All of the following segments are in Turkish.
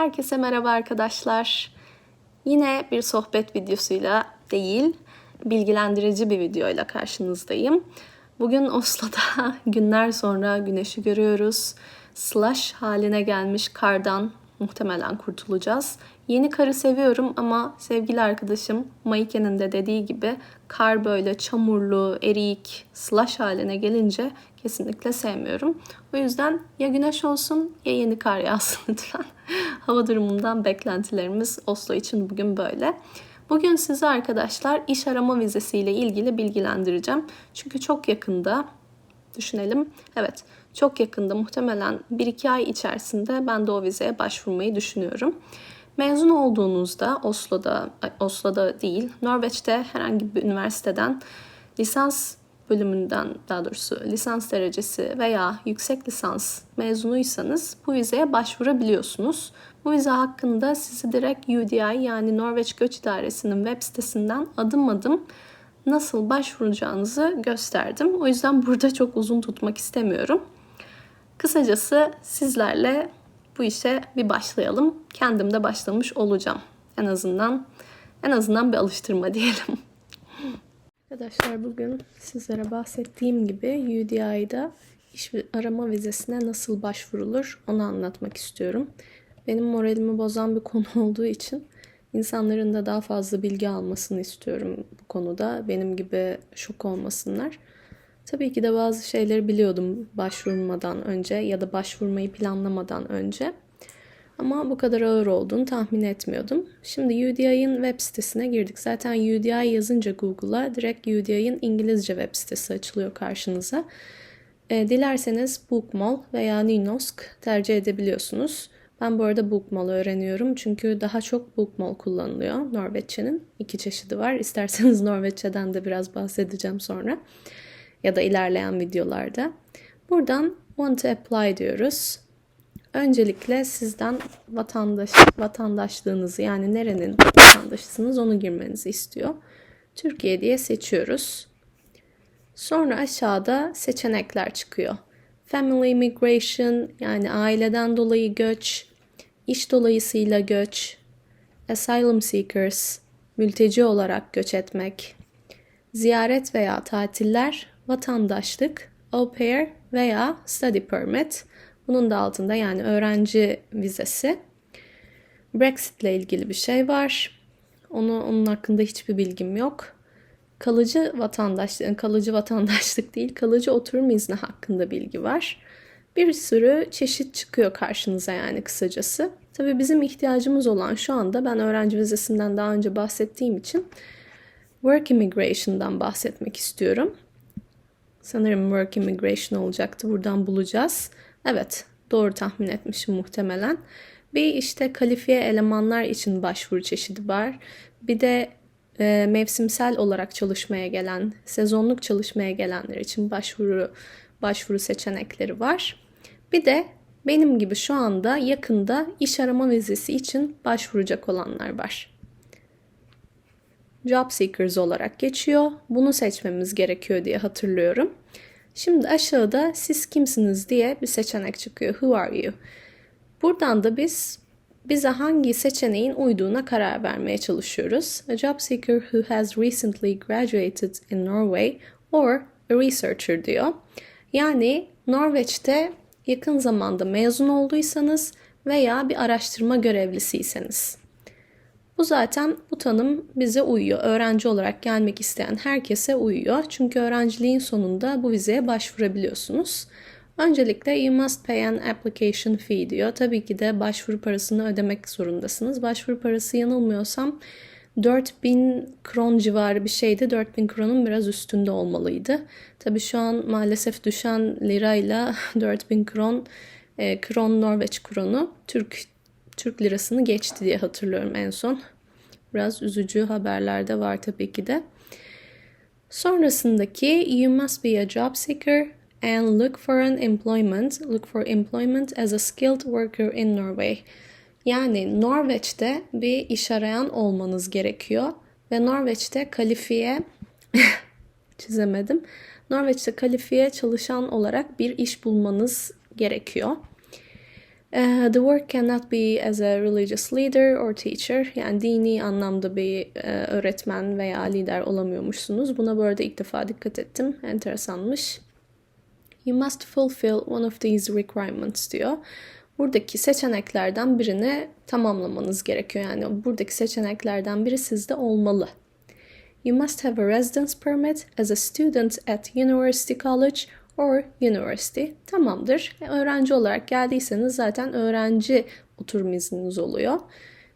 Herkese merhaba arkadaşlar. Yine bir sohbet videosuyla değil, bilgilendirici bir videoyla karşınızdayım. Bugün Oslo'da günler sonra güneşi görüyoruz. Slash haline gelmiş kardan muhtemelen kurtulacağız. Yeni karı seviyorum ama sevgili arkadaşım Maike'nin de dediği gibi kar böyle çamurlu, eriyik, slash haline gelince kesinlikle sevmiyorum. O yüzden ya güneş olsun ya yeni kar yağsın lütfen. Hava durumundan beklentilerimiz Oslo için bugün böyle. Bugün size arkadaşlar iş arama vizesiyle ilgili bilgilendireceğim. Çünkü çok yakında düşünelim. Evet, çok yakında muhtemelen 1-2 ay içerisinde ben de o vizeye başvurmayı düşünüyorum. Mezun olduğunuzda Oslo'da, Oslo'da değil, Norveç'te herhangi bir üniversiteden lisans bölümünden daha doğrusu lisans derecesi veya yüksek lisans mezunuysanız bu vizeye başvurabiliyorsunuz. Bu vize hakkında sizi direkt UDI yani Norveç Göç İdaresi'nin web sitesinden adım adım nasıl başvuracağınızı gösterdim. O yüzden burada çok uzun tutmak istemiyorum. Kısacası sizlerle bu işe bir başlayalım. Kendim de başlamış olacağım. En azından en azından bir alıştırma diyelim. Arkadaşlar bugün sizlere bahsettiğim gibi UDI'da iş arama vizesine nasıl başvurulur onu anlatmak istiyorum. Benim moralimi bozan bir konu olduğu için insanların da daha fazla bilgi almasını istiyorum bu konuda. Benim gibi şok olmasınlar. Tabii ki de bazı şeyleri biliyordum başvurmadan önce ya da başvurmayı planlamadan önce. Ama bu kadar ağır olduğunu tahmin etmiyordum. Şimdi UDI'nin web sitesine girdik. Zaten UDI yazınca Google'a direkt UDI'nin İngilizce web sitesi açılıyor karşınıza. E, dilerseniz Bookmall veya Nynosk tercih edebiliyorsunuz. Ben bu arada Bookmall öğreniyorum çünkü daha çok Bookmall kullanılıyor Norveççenin. iki çeşidi var. İsterseniz Norveççeden de biraz bahsedeceğim sonra ya da ilerleyen videolarda. Buradan Want to apply diyoruz. Öncelikle sizden vatandaş vatandaşlığınızı yani nerenin vatandaşısınız onu girmenizi istiyor. Türkiye diye seçiyoruz. Sonra aşağıda seçenekler çıkıyor. Family immigration yani aileden dolayı göç, iş dolayısıyla göç, asylum seekers, mülteci olarak göç etmek, ziyaret veya tatiller, vatandaşlık, au pair veya study permit. Bunun da altında yani öğrenci vizesi. Brexit ile ilgili bir şey var. Onu onun hakkında hiçbir bilgim yok. Kalıcı vatandaşlık, kalıcı vatandaşlık değil, kalıcı oturum izni hakkında bilgi var. Bir sürü çeşit çıkıyor karşınıza yani kısacası. Tabii bizim ihtiyacımız olan şu anda ben öğrenci vizesinden daha önce bahsettiğim için work immigration'dan bahsetmek istiyorum. Sanırım work immigration olacaktı. Buradan bulacağız. Evet, doğru tahmin etmişim muhtemelen. Bir işte kalifiye elemanlar için başvuru çeşidi var. Bir de e, mevsimsel olarak çalışmaya gelen, sezonluk çalışmaya gelenler için başvuru başvuru seçenekleri var. Bir de benim gibi şu anda yakında iş arama vizesi için başvuracak olanlar var. Job seekers olarak geçiyor. Bunu seçmemiz gerekiyor diye hatırlıyorum. Şimdi aşağıda siz kimsiniz diye bir seçenek çıkıyor. Who are you? Buradan da biz bize hangi seçeneğin uyduğuna karar vermeye çalışıyoruz. A job seeker who has recently graduated in Norway or a researcher diyor. Yani Norveç'te yakın zamanda mezun olduysanız veya bir araştırma görevlisiyseniz. Bu zaten bu tanım bize uyuyor. Öğrenci olarak gelmek isteyen herkese uyuyor. Çünkü öğrenciliğin sonunda bu vizeye başvurabiliyorsunuz. Öncelikle you must pay an application fee diyor. Tabii ki de başvuru parasını ödemek zorundasınız. Başvuru parası yanılmıyorsam 4000 kron civarı bir şeydi. 4000 kronun biraz üstünde olmalıydı. Tabii şu an maalesef düşen lirayla 4000 kron, e, kron Norveç kronu Türk Türk lirasını geçti diye hatırlıyorum en son. Biraz üzücü haberler de var tabii ki de. Sonrasındaki you must be a job seeker and look for an employment, look for employment as a skilled worker in Norway. Yani Norveç'te bir iş arayan olmanız gerekiyor ve Norveç'te kalifiye çizemedim. Norveç'te kalifiye çalışan olarak bir iş bulmanız gerekiyor. Uh, the work cannot be as a religious leader or teacher. Yani dini anlamda bir e, öğretmen veya lider olamıyormuşsunuz. Buna bu arada ilk defa dikkat ettim. Enteresanmış. You must fulfill one of these requirements diyor. Buradaki seçeneklerden birini tamamlamanız gerekiyor. Yani buradaki seçeneklerden biri sizde olmalı. You must have a residence permit as a student at university college or university. Tamamdır. Öğrenci olarak geldiyseniz zaten öğrenci oturum izniniz oluyor.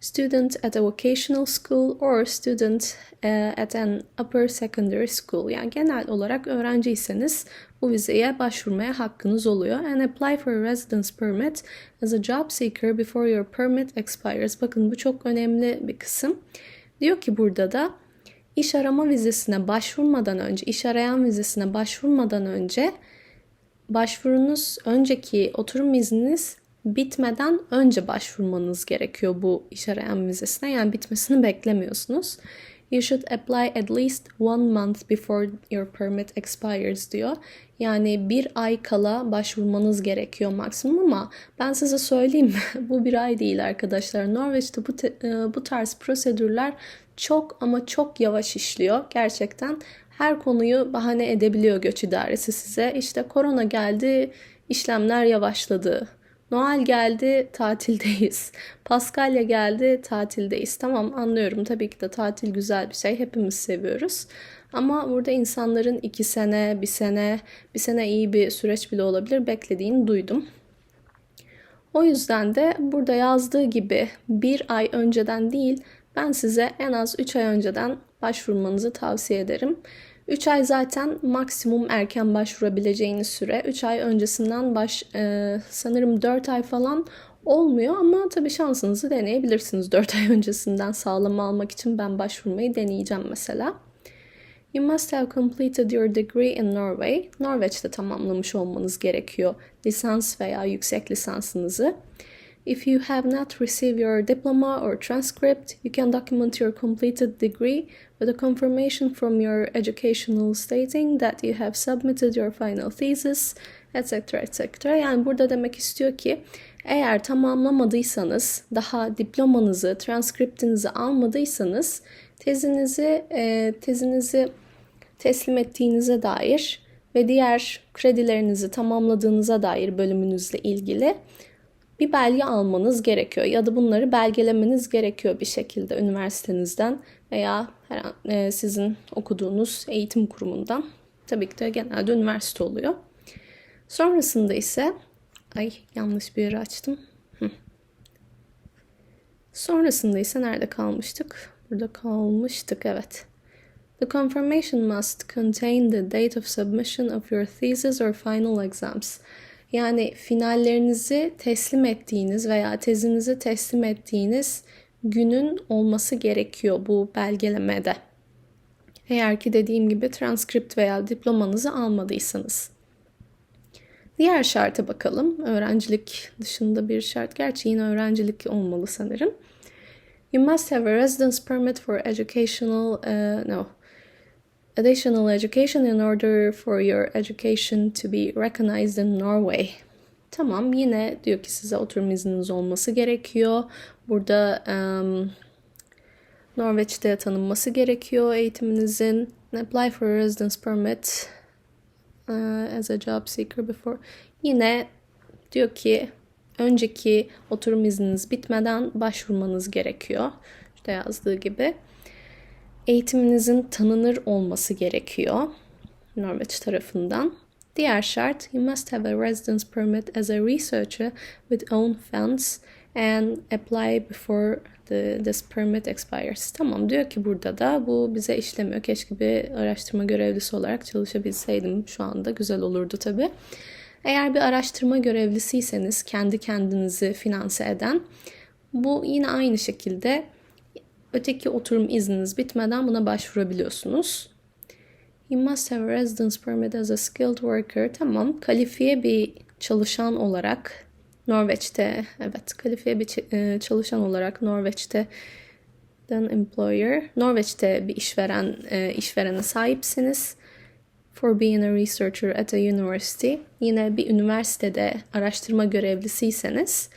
Student at a vocational school or student uh, at an upper secondary school. Yani genel olarak öğrenciyseniz bu vizeye başvurmaya hakkınız oluyor. And apply for a residence permit as a job seeker before your permit expires. Bakın bu çok önemli bir kısım. Diyor ki burada da iş arama vizesine başvurmadan önce, iş arayan vizesine başvurmadan önce başvurunuz önceki oturum izniniz bitmeden önce başvurmanız gerekiyor bu iş arayan vizesine. Yani bitmesini beklemiyorsunuz. You should apply at least one month before your permit expires diyor. Yani bir ay kala başvurmanız gerekiyor maksimum ama ben size söyleyeyim bu bir ay değil arkadaşlar. Norveç'te bu, te, e, bu tarz prosedürler çok ama çok yavaş işliyor. Gerçekten her konuyu bahane edebiliyor göç idaresi size. İşte korona geldi, işlemler yavaşladı. Noel geldi, tatildeyiz. Paskalya geldi, tatildeyiz. Tamam anlıyorum tabii ki de tatil güzel bir şey. Hepimiz seviyoruz. Ama burada insanların iki sene, bir sene, bir sene iyi bir süreç bile olabilir beklediğini duydum. O yüzden de burada yazdığı gibi bir ay önceden değil ben size en az 3 ay önceden başvurmanızı tavsiye ederim. 3 ay zaten maksimum erken başvurabileceğiniz süre. 3 ay öncesinden baş e, sanırım 4 ay falan olmuyor ama tabii şansınızı deneyebilirsiniz. 4 ay öncesinden sağlama almak için ben başvurmayı deneyeceğim mesela. You must have completed your degree in Norway. Norveç'te tamamlamış olmanız gerekiyor lisans veya yüksek lisansınızı. If you have not received your diploma or transcript, you can document your completed degree with a confirmation from your educational stating that you have submitted your final thesis, etc. etc. Yani burada demek istiyor ki eğer tamamlamadıysanız, daha diplomanızı, transkriptinizi almadıysanız tezinizi e, tezinizi teslim ettiğinize dair ve diğer kredilerinizi tamamladığınıza dair bölümünüzle ilgili bir belge almanız gerekiyor ya da bunları belgelemeniz gerekiyor bir şekilde üniversitenizden veya e, sizin okuduğunuz eğitim kurumundan. Tabii ki de genelde üniversite oluyor. Sonrasında ise ay yanlış bir yeri açtım. Hı. Sonrasında ise nerede kalmıştık? Burada kalmıştık evet. The confirmation must contain the date of submission of your thesis or final exams. Yani finallerinizi teslim ettiğiniz veya tezinizi teslim ettiğiniz günün olması gerekiyor bu belgelemede. Eğer ki dediğim gibi transkript veya diplomanızı almadıysanız. Diğer şarta bakalım. Öğrencilik dışında bir şart. Gerçi yine öğrencilik olmalı sanırım. You must have a residence permit for educational, uh, no, additional education in order for your education to be recognized in Norway. Tamam yine diyor ki size oturum izniniz olması gerekiyor. Burada um, Norveç'te tanınması gerekiyor eğitiminizin. Apply for a residence permit uh, as a job seeker before. Yine diyor ki önceki oturum izniniz bitmeden başvurmanız gerekiyor. İşte yazdığı gibi eğitiminizin tanınır olması gerekiyor Norveç tarafından. Diğer şart, you must have a residence permit as a researcher with own funds and apply before the, this permit expires. Tamam diyor ki burada da bu bize işlemiyor. Keşke bir araştırma görevlisi olarak çalışabilseydim şu anda. Güzel olurdu tabii. Eğer bir araştırma görevlisiyseniz kendi kendinizi finanse eden bu yine aynı şekilde Öteki oturum izniniz bitmeden buna başvurabiliyorsunuz. You must have a residence permit as a skilled worker. Tamam, kalifiye bir çalışan olarak Norveç'te, evet kalifiye bir e, çalışan olarak Norveç'te then employer, Norveç'te bir işveren e, işverene sahipsiniz. for being a researcher at a university, yine bir üniversitede araştırma görevlisiyseniz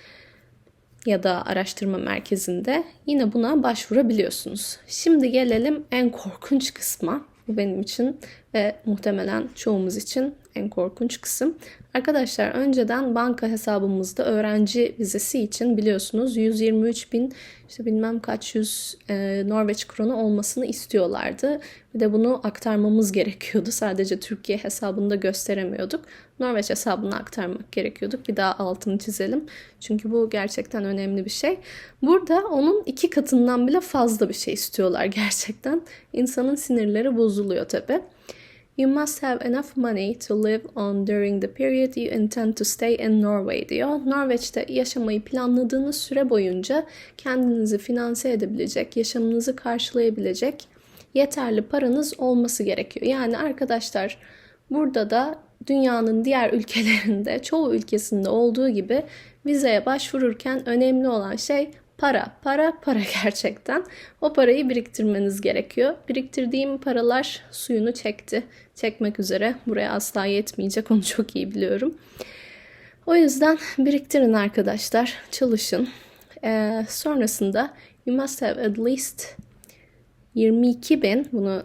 ya da araştırma merkezinde yine buna başvurabiliyorsunuz. Şimdi gelelim en korkunç kısma. Bu benim için ve muhtemelen çoğumuz için en korkunç kısım. Arkadaşlar önceden banka hesabımızda öğrenci vizesi için biliyorsunuz 123 bin işte bilmem kaç yüz e, Norveç kronu olmasını istiyorlardı. Bir de bunu aktarmamız gerekiyordu. Sadece Türkiye hesabında gösteremiyorduk. Norveç hesabına aktarmak gerekiyordu. Bir daha altını çizelim. Çünkü bu gerçekten önemli bir şey. Burada onun iki katından bile fazla bir şey istiyorlar gerçekten. İnsanın sinirleri bozuluyor tabii. You must have enough money to live on during the period you intend to stay in Norway diyor. Norveç'te yaşamayı planladığınız süre boyunca kendinizi finanse edebilecek, yaşamınızı karşılayabilecek yeterli paranız olması gerekiyor. Yani arkadaşlar burada da dünyanın diğer ülkelerinde, çoğu ülkesinde olduğu gibi vizeye başvururken önemli olan şey para, para, para gerçekten. O parayı biriktirmeniz gerekiyor. Biriktirdiğim paralar suyunu çekti. Çekmek üzere. Buraya asla yetmeyecek onu çok iyi biliyorum. O yüzden biriktirin arkadaşlar. Çalışın. Ee, sonrasında you must have at least 22 bin bunu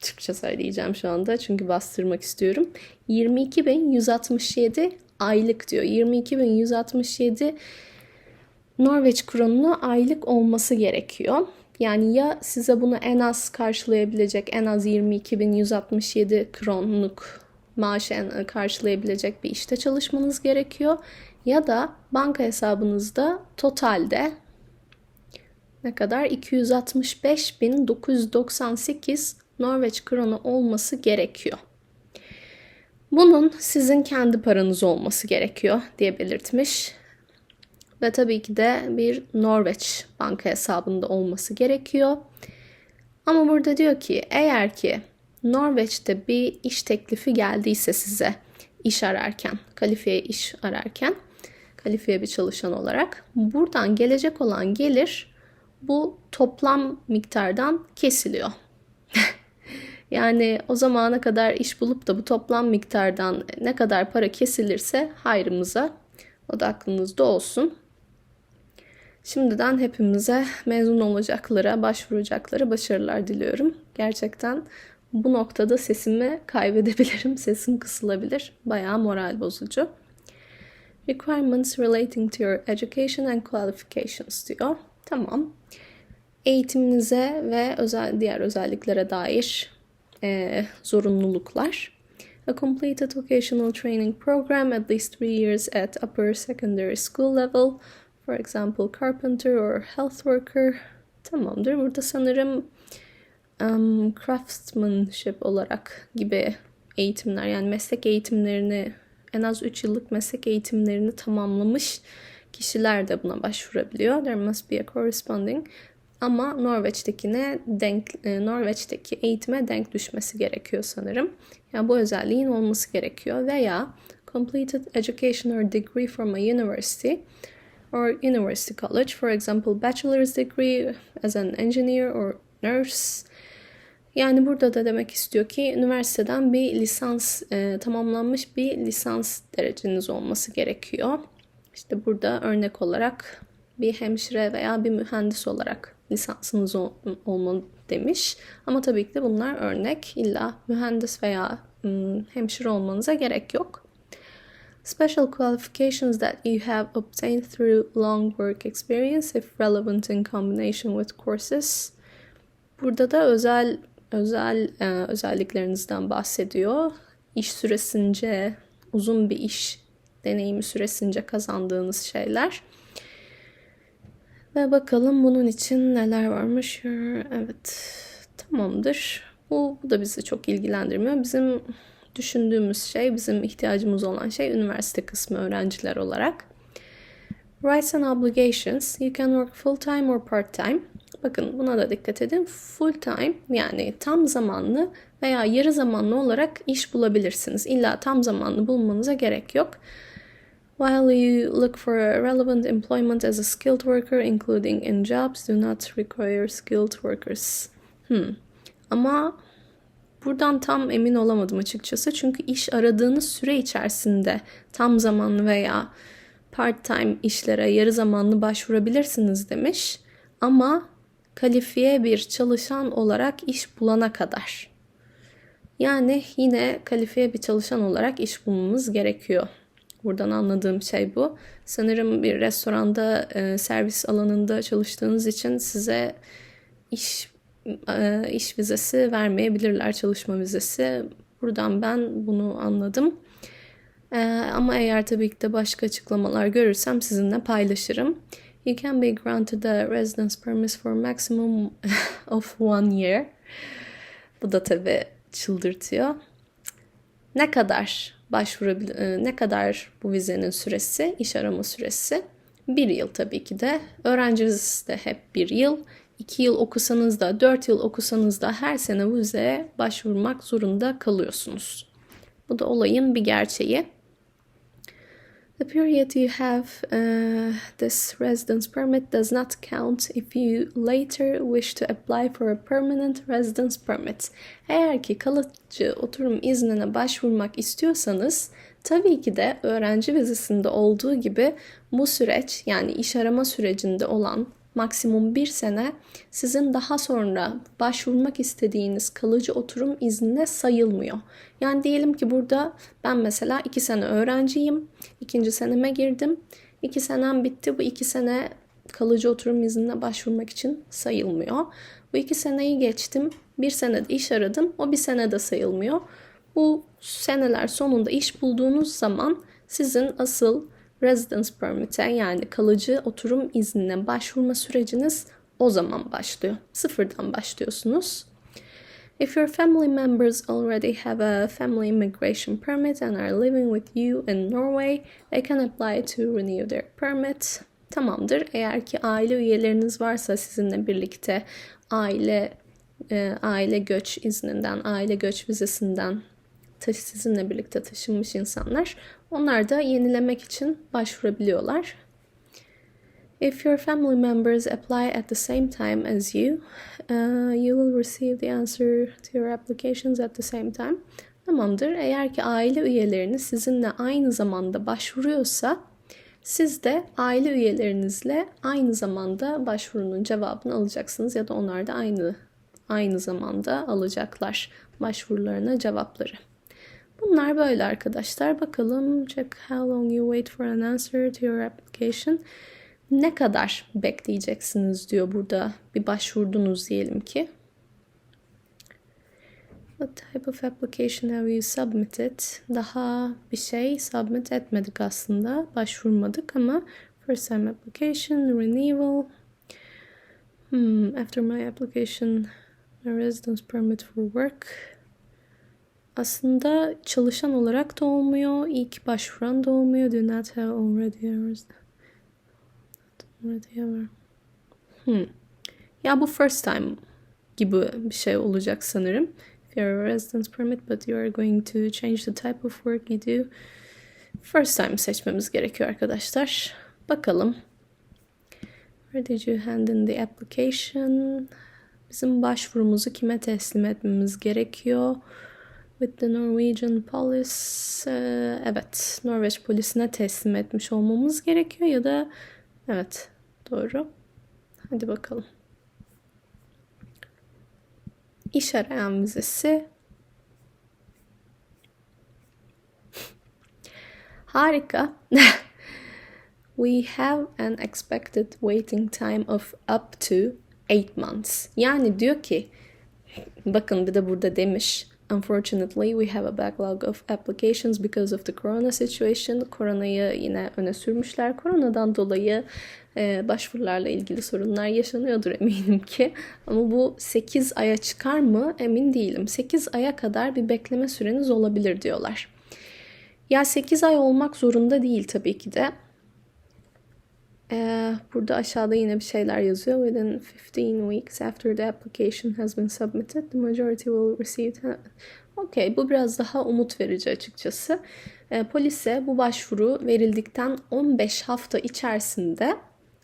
Türkçe söyleyeceğim şu anda çünkü bastırmak istiyorum. 22.167 aylık diyor. 22.167 Norveç kronunu aylık olması gerekiyor. Yani ya size bunu en az karşılayabilecek, en az 22.167 kronluk maaşı karşılayabilecek bir işte çalışmanız gerekiyor. Ya da banka hesabınızda totalde ne kadar 265.998 Norveç kronu olması gerekiyor. Bunun sizin kendi paranız olması gerekiyor diye belirtmiş. Ve tabii ki de bir Norveç banka hesabında olması gerekiyor. Ama burada diyor ki eğer ki Norveç'te bir iş teklifi geldiyse size iş ararken, kalifiye iş ararken, kalifiye bir çalışan olarak buradan gelecek olan gelir bu toplam miktardan kesiliyor. yani o zamana kadar iş bulup da bu toplam miktardan ne kadar para kesilirse hayrımıza o da aklınızda olsun. Şimdiden hepimize mezun olacaklara, başvuracaklara başarılar diliyorum. Gerçekten bu noktada sesimi kaybedebilirim, sesim kısılabilir. Bayağı moral bozucu. Requirements relating to your education and qualifications diyor. Tamam. Eğitiminize ve özel diğer özelliklere dair e, zorunluluklar. A completed vocational training program at least three years at upper secondary school level For example, carpenter or health worker. Tamamdır. Burada sanırım um, craftsmanship olarak gibi eğitimler yani meslek eğitimlerini en az 3 yıllık meslek eğitimlerini tamamlamış kişiler de buna başvurabiliyor. There must be a corresponding ama Norveç'tekine denk e, Norveç'teki eğitime denk düşmesi gerekiyor sanırım. Yani bu özelliğin olması gerekiyor veya completed education or degree from a university or university college, for example, bachelor's degree as an engineer or nurse. Yani burada da demek istiyor ki üniversiteden bir lisans e, tamamlanmış bir lisans dereceniz olması gerekiyor. İşte burada örnek olarak bir hemşire veya bir mühendis olarak lisansınız ol, olmalı demiş. Ama tabii ki de bunlar örnek. İlla mühendis veya ım, hemşire olmanıza gerek yok. Special qualifications that you have obtained through long work experience if relevant in combination with courses. Burada da özel özel e, özelliklerinizden bahsediyor. İş süresince uzun bir iş deneyimi süresince kazandığınız şeyler. Ve bakalım bunun için neler varmış. Evet tamamdır. Bu, bu da bizi çok ilgilendirmiyor. Bizim düşündüğümüz şey, bizim ihtiyacımız olan şey üniversite kısmı öğrenciler olarak. Rights and obligations. You can work full time or part time. Bakın buna da dikkat edin. Full time yani tam zamanlı veya yarı zamanlı olarak iş bulabilirsiniz. İlla tam zamanlı bulmanıza gerek yok. While you look for relevant employment as a skilled worker, including in jobs, do not require skilled workers. Hmm. Ama Buradan tam emin olamadım açıkçası. Çünkü iş aradığınız süre içerisinde tam zamanlı veya part-time işlere yarı zamanlı başvurabilirsiniz demiş. Ama kalifiye bir çalışan olarak iş bulana kadar. Yani yine kalifiye bir çalışan olarak iş bulmamız gerekiyor. Buradan anladığım şey bu. Sanırım bir restoranda e, servis alanında çalıştığınız için size iş e, iş vizesi vermeyebilirler, çalışma vizesi. Buradan ben bunu anladım. E, ama eğer tabii ki de başka açıklamalar görürsem sizinle paylaşırım. You can be granted a residence permit for maximum of one year. Bu da tabii çıldırtıyor. Ne kadar başvurabil e, ne kadar bu vizenin süresi, iş arama süresi? Bir yıl tabii ki de. Öğrenci vizesi de hep bir yıl. 2 yıl okusanız da 4 yıl okusanız da her sene vizeye başvurmak zorunda kalıyorsunuz. Bu da olayın bir gerçeği. The period you have uh, this residence permit does not count if you later wish to apply for a permanent residence permit. Eğer ki kalıcı oturum iznine başvurmak istiyorsanız tabii ki de öğrenci vizesinde olduğu gibi bu süreç yani iş arama sürecinde olan maksimum bir sene sizin daha sonra başvurmak istediğiniz kalıcı oturum iznine sayılmıyor. Yani diyelim ki burada ben mesela iki sene öğrenciyim. ikinci seneme girdim. İki senem bitti. Bu iki sene kalıcı oturum iznine başvurmak için sayılmıyor. Bu iki seneyi geçtim. Bir senede iş aradım. O bir sene de sayılmıyor. Bu seneler sonunda iş bulduğunuz zaman sizin asıl residence permit'e yani kalıcı oturum iznine başvurma süreciniz o zaman başlıyor. Sıfırdan başlıyorsunuz. If your family members already have a family immigration permit and are living with you in Norway, they can apply to renew their permit. Tamamdır. Eğer ki aile üyeleriniz varsa sizinle birlikte aile e, aile göç izninden, aile göç vizesinden sizinle birlikte taşınmış insanlar onlar da yenilemek için başvurabiliyorlar. If your family members apply at the same time as you, uh, you will receive the answer to your applications at the same time. Tamamdır. Eğer ki aile üyeleriniz sizinle aynı zamanda başvuruyorsa siz de aile üyelerinizle aynı zamanda başvurunun cevabını alacaksınız ya da onlar da aynı aynı zamanda alacaklar başvurularına cevapları. Bunlar böyle arkadaşlar. Bakalım check how long you wait for an answer to your application. Ne kadar bekleyeceksiniz diyor burada. Bir başvurdunuz diyelim ki. What type of application have you submitted? Daha bir şey submit etmedik aslında. Başvurmadık ama first time application, renewal. Hmm, after my application, a residence permit for work. Aslında çalışan olarak da olmuyor. İlk başvuran da olmuyor. Do not have already hours. Hmm. Ya bu first time gibi bir şey olacak sanırım. If you are a residence permit but you are going to change the type of work you do. First time seçmemiz gerekiyor arkadaşlar. Bakalım. Where did you hand in the application? Bizim başvurumuzu kime teslim etmemiz gerekiyor? With the Norwegian Police e, evet Norveç polisine teslim etmiş olmamız gerekiyor ya da evet doğru. Hadi bakalım. İş arayan vizesi. Harika. We have an expected waiting time of up to 8 months. Yani diyor ki bakın bir de burada demiş Unfortunately, we have a backlog of applications because of the corona situation. Koronayı yine öne sürmüşler. Koronadan dolayı e, başvurularla ilgili sorunlar yaşanıyordur eminim ki. Ama bu 8 aya çıkar mı emin değilim. 8 aya kadar bir bekleme süreniz olabilir diyorlar. Ya 8 ay olmak zorunda değil tabii ki de. Ee, burada aşağıda yine bir şeyler yazıyor. Within 15 weeks after the application has been submitted, the majority will receive... Okay, bu biraz daha umut verici açıkçası. Ee, polise bu başvuru verildikten 15 hafta içerisinde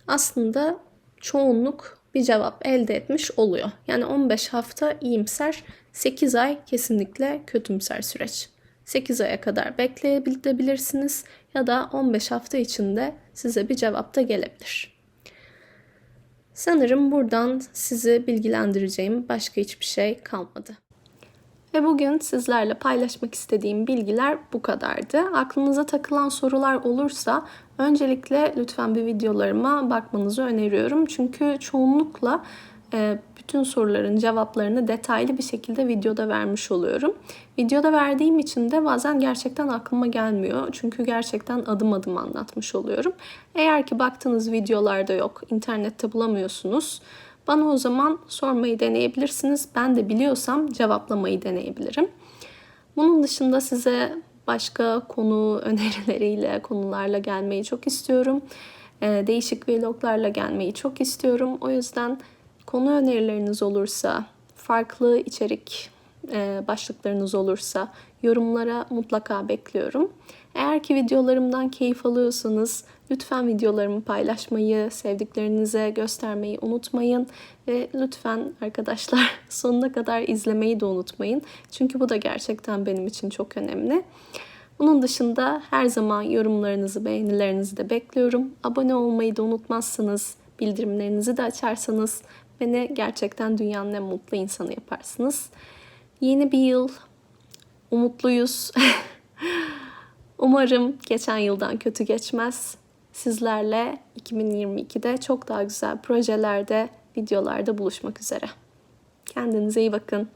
aslında çoğunluk bir cevap elde etmiş oluyor. Yani 15 hafta iyimser 8 ay kesinlikle kötümser süreç. 8 aya kadar bekleyebilirsiniz ya da 15 hafta içinde size bir cevap da gelebilir. Sanırım buradan sizi bilgilendireceğim başka hiçbir şey kalmadı. Ve bugün sizlerle paylaşmak istediğim bilgiler bu kadardı. Aklınıza takılan sorular olursa öncelikle lütfen bir videolarıma bakmanızı öneriyorum. Çünkü çoğunlukla bütün soruların cevaplarını detaylı bir şekilde videoda vermiş oluyorum. Videoda verdiğim için de bazen gerçekten aklıma gelmiyor. Çünkü gerçekten adım adım anlatmış oluyorum. Eğer ki baktığınız videolarda yok, internette bulamıyorsunuz. Bana o zaman sormayı deneyebilirsiniz. Ben de biliyorsam cevaplamayı deneyebilirim. Bunun dışında size başka konu önerileriyle, konularla gelmeyi çok istiyorum. Ee, değişik vloglarla gelmeyi çok istiyorum. O yüzden konu önerileriniz olursa, farklı içerik e, başlıklarınız olursa yorumlara mutlaka bekliyorum. Eğer ki videolarımdan keyif alıyorsanız lütfen videolarımı paylaşmayı, sevdiklerinize göstermeyi unutmayın. Ve lütfen arkadaşlar sonuna kadar izlemeyi de unutmayın. Çünkü bu da gerçekten benim için çok önemli. Bunun dışında her zaman yorumlarınızı, beğenilerinizi de bekliyorum. Abone olmayı da unutmazsanız, bildirimlerinizi de açarsanız beni gerçekten dünyanın en mutlu insanı yaparsınız. Yeni bir yıl, umutluyuz. Umarım geçen yıldan kötü geçmez. Sizlerle 2022'de çok daha güzel projelerde, videolarda buluşmak üzere. Kendinize iyi bakın.